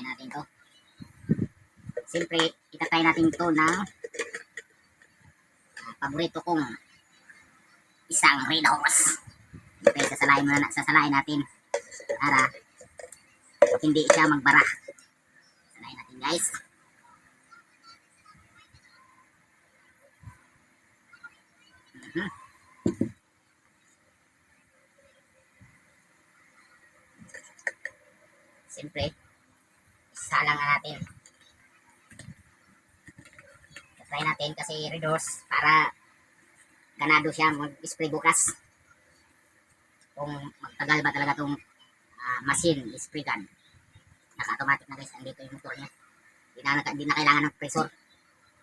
Try natin to. Siyempre, itatry natin to na ah, paborito kong isang red horse. Siyempre, sasalain, muna, sasalain natin para hindi siya magbara. Sasalain natin guys. Mhm. Siyempre, isa lang na natin. Try natin kasi redoors para ganado siya mag-spray bukas. Kung magtagal ba talaga itong machine, spray gun. Naka-automatic na guys, andito yung motor niya. Hindi na, na kailangan ng pressure.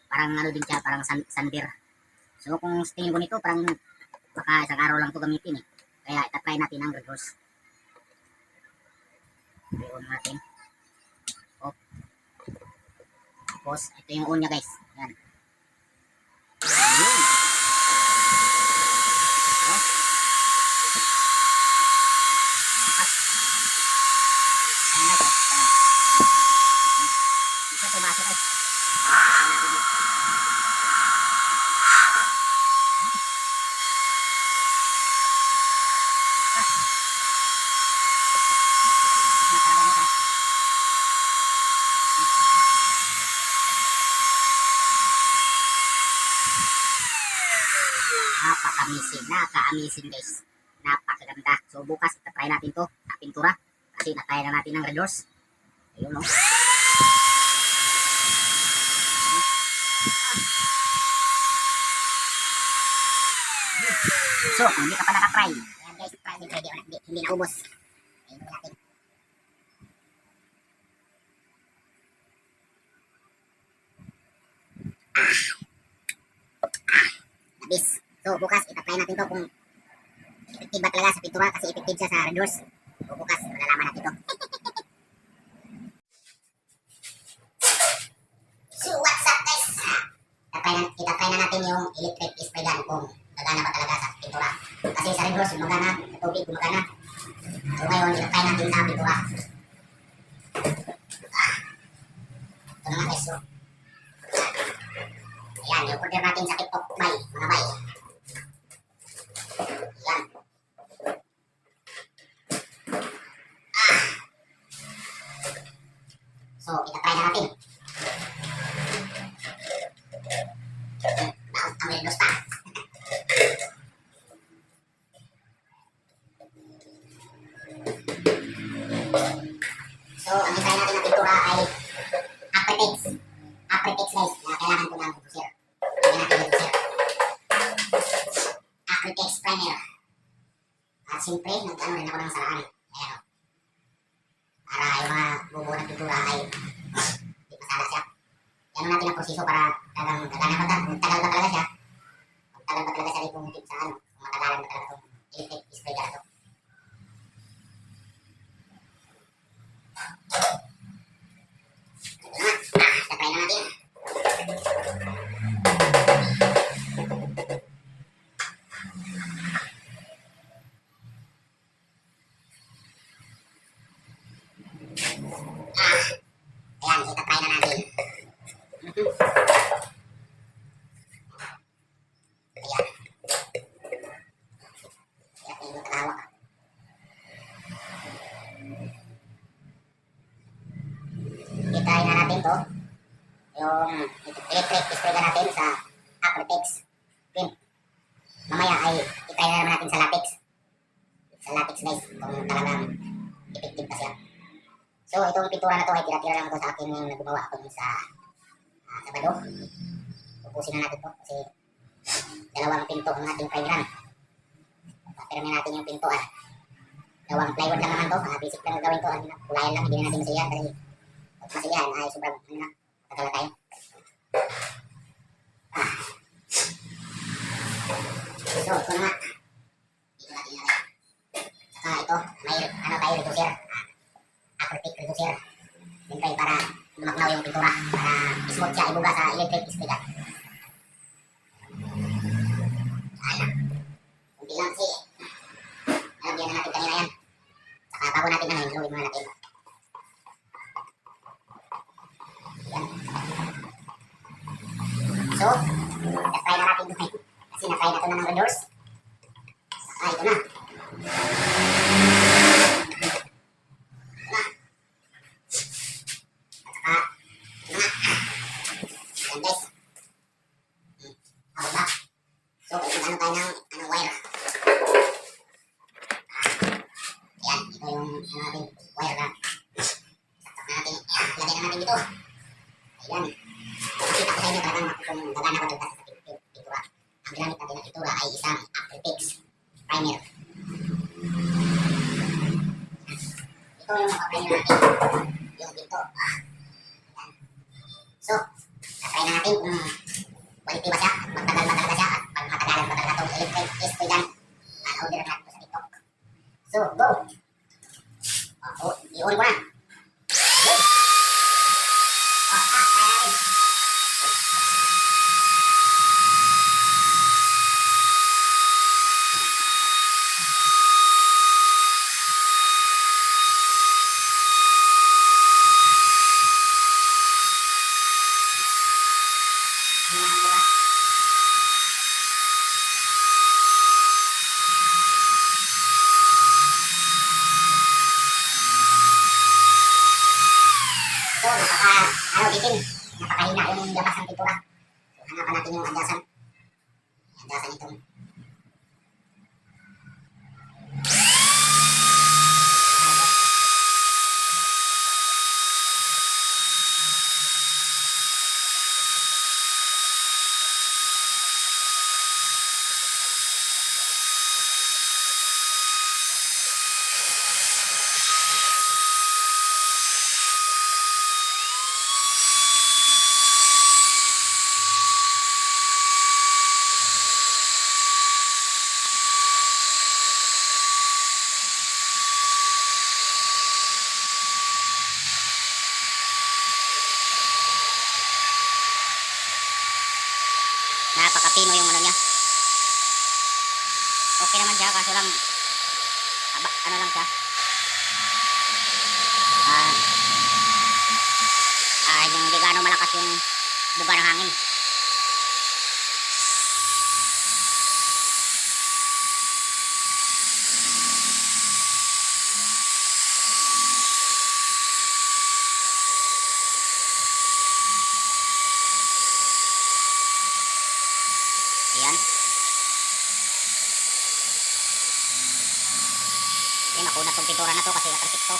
Parang ano din siya, parang san, sander. So kung tingin ko nito, parang baka isang araw lang to gamitin eh. Kaya itatry natin ang redoors. I-on natin. Tapos, ito yung on niya guys. Yan. Ayun. Oh. Lakas. Ayan na guys. Ayan. Ito tumasok guys. Ayan natin. Lakas na talaga nito. Napaka-amazing. Naka-amazing guys. Napakaganda. So bukas itatry natin to. na Pintura. Kasi natry na natin ng red. Ayun no. So, hindi ka pa nakatry, ayan guys, try din pwede. Hindi, hindi naubos. Ayun natin. So, bukas, itatry natin to kung effective ba talaga sa pintura kasi effective siya sa red doors. So, bukas, malalaman natin to. so, what's up guys? Itatry na, itatry na natin yung electric spray gun kung gagana ba talaga sa pintura. Kasi sa red doors, gumagana, sa tubig, gumagana. So, ngayon, itatry natin sa pintura. Ah. Ito naman guys, so. Ayan, yung order natin sa TikTok buy, mga buy. Ayan. Ah. So, itatry na natin. Bakit ang windows pa? Proseso para talagang gagana kung tagal ba talaga siya. Kung tagal ba talaga siya kung sa ano. Matagalan ba talaga itong electric spray gun na to. Ito na. Ah, tatry na natin. Ah, ayan, itatry na natin. Mhm. Ayan. Hirap yung nakahawak. Itry na natin to. Electric spray na natin sa Apretex. Pin. Mamaya ay itry na naman natin sa latex. Sa latex guys, kung talagang effective pa siya. So, itong pintura na to ay tira-tira lang to sa akin yung naggumawa ako dun sa uh, Sabado. Ubusin na natin to kasi dalawang pinto ang ating primeran. Papirmin natin yung pinto ah. Dalawang plywood lang naman to. Ah, basic lang gawin to. Ano na, kulayan lang. Hindi na natin masilihan kasi pag masilihan ay sobrang ano na. Matala tayo. Ah. So, ito na nga. Dito yan. Ito, may ano reducer. Ah, reducer. Siyempre para lumaknaw yung pintura. Para smooth siya ibuga sa electric gun. Ayan. Kunti lang kasi. Nalagyan na natin kanina yan. Saka bago natin ano, hinuin muna natin. So, try na natin ito. Kasi na-try na ito na ng red doors. Ah, ito na. Ayan guys. Hmm. Ako ba? So, kailangan ano tayo ng ano, wire. Ah. Ayan, ito yung ano natin, wire na. Saksak na natin. Ayan, lagyan na natin dito. Ayan. Pakita ko sa inyo talagang kung gagana ba ito kasi sa pin- pin- pintura. Ang ginamit natin na pintura ay isang Acryfix primer. Ito yung makaprimer natin. Yung dito. Ah. So, Try na natin kung quality ba siya, magtagal ba siya, at pag matagalan ba talaga itong electric test ko yan. Uh, order natin ito sa TikTok. So, go! Oh, oh, i-on ko na. Go! Oh, ah, try natin. Hinahan ko ba? So, napaka, ano, bitin. Napakahina yung labas ng pintura. So, hanapan natin yung adyasan. Adyasan itong Napaka-pino yung ano niya. Okay naman siya, kaso lang, aba, ano lang siya. Ah, ah, yung hindi gaano malakas yung buga ng hangin. Ayan, nakunat tong pintura na to kasi nakasik to.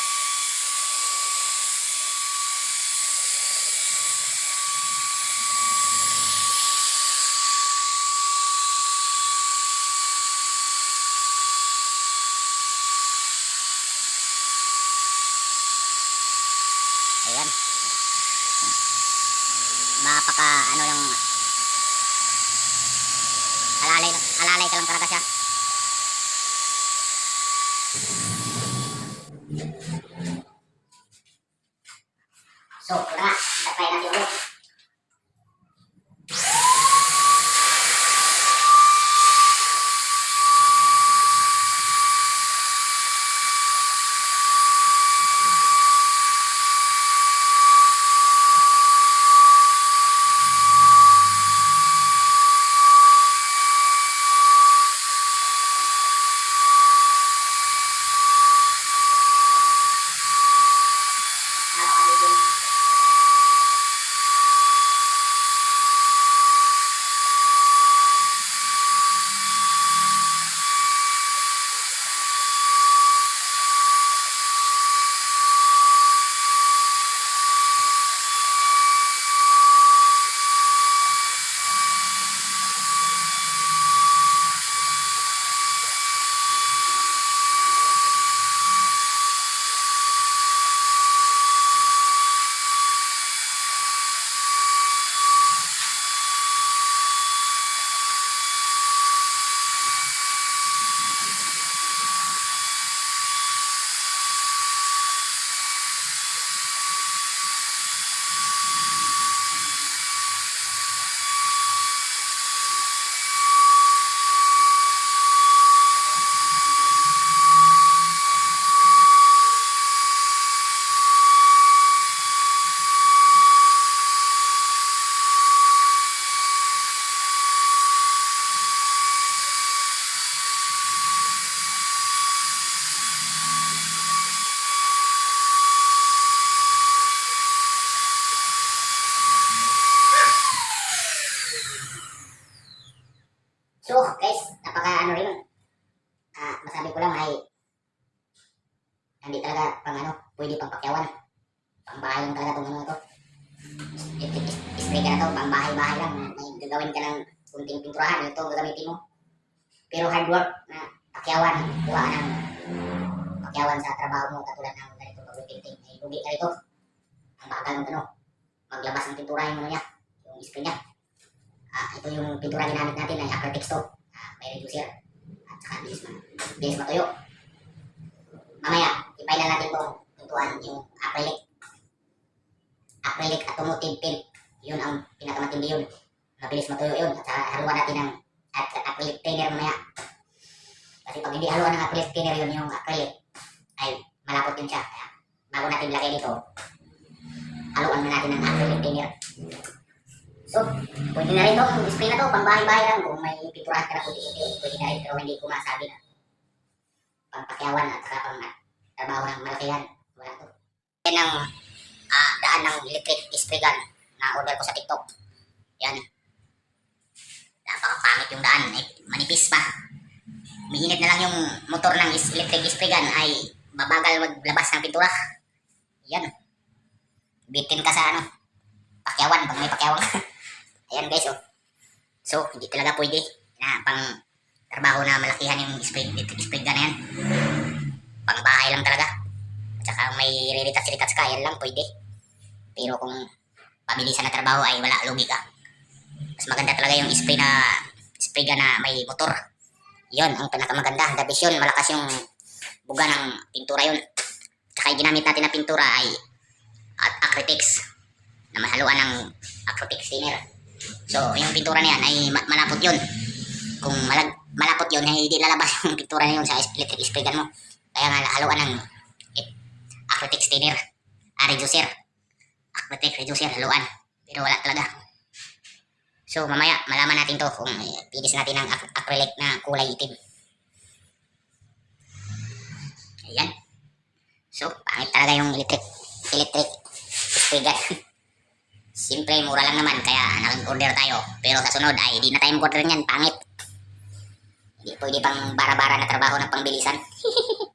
Ayan. Mapaka ano yung alalay alalay ka lang talaga siya. So, ito na. Tatry natin to, pambahay-bahay lang. May gagawin ka ng kunting pinturahan, ito ang gagamitin mo. Pero hard work na pakyawan, kuha ng pakyawan sa trabaho mo, katulad ng ganito pag-painting. Ay, lugi ka rito. Ang bagal ng ano, maglabas ng pintura yung ano niya, yung spray niya. Ah, ito yung pintura ginamit natin ay acrylics to. Ah, may reducer. At saka bilis, ma bilis matuyo. Mamaya, ipailan natin itong pintuan yung acrylic. Acrylic automotive paint. Yun ang pinakamatindi yun. Mabilis matuyo yun. At saka haluan natin ng at acrylic thinner mamaya. Kasi pag hindi haluan ng acrylic thinner yun, yung acrylic, ay malapot yun siya. Kaya bago natin lagay dito, haluan na natin ng acrylic thinner. So, pwede na rin to, yung display na to, pambahay-bahay lang. Kung may pinturahan ka na puti-puti, pwede na rin, pero hindi ko masabi na pampakyawan at saka pang trabaho ng malakihan. Wala to. Yan ang ah, daan ng electric spray gun na order ko sa TikTok. Yan. Napakapangit yung daan. Eh, manipis pa. Umiinit na lang yung motor ng is- electric spray ay babagal maglabas ng pintura. Yan. Bitin ka sa ano, pakyawan pag may pakyawan ka. Ayan guys, oh. So, hindi talaga pwede na pang trabaho na malakihan yung spray, spray gun na yan. Pang bahay lang talaga. At saka may re-retouch-retouch ka, yan lang pwede. Pero kung pabilisan na trabaho ay wala, lugi ka. Mas maganda talaga yung spray na spray gun na may motor. Yon ang pinakamaganda. Best yun, malakas yung buga ng pintura yun. Tsaka yung ginamit natin na pintura ay at acrylics na mahaluan ng acrylics thinner. So, yung pintura na yan ay ma- malapot yun. Kung malag malapot yun, ay hindi lalabas yung pintura na yun sa electric spray gun mo. Kaya nga, haluan ng eh, acrylics thinner. Ah, reducer. Acrylic reducer, haluan. Pero wala talaga. So, mamaya, malaman natin to kung eh, pilis natin ng ac- acrylic na kulay itim. Ayan. So, pangit talaga yung electric electric gun. Siyempre, mura lang naman, kaya nag-order tayo. Pero sa sunod, ay di na tayo order niyan, pangit. Hindi pwede pang bara-bara na trabaho ng pangbilisan.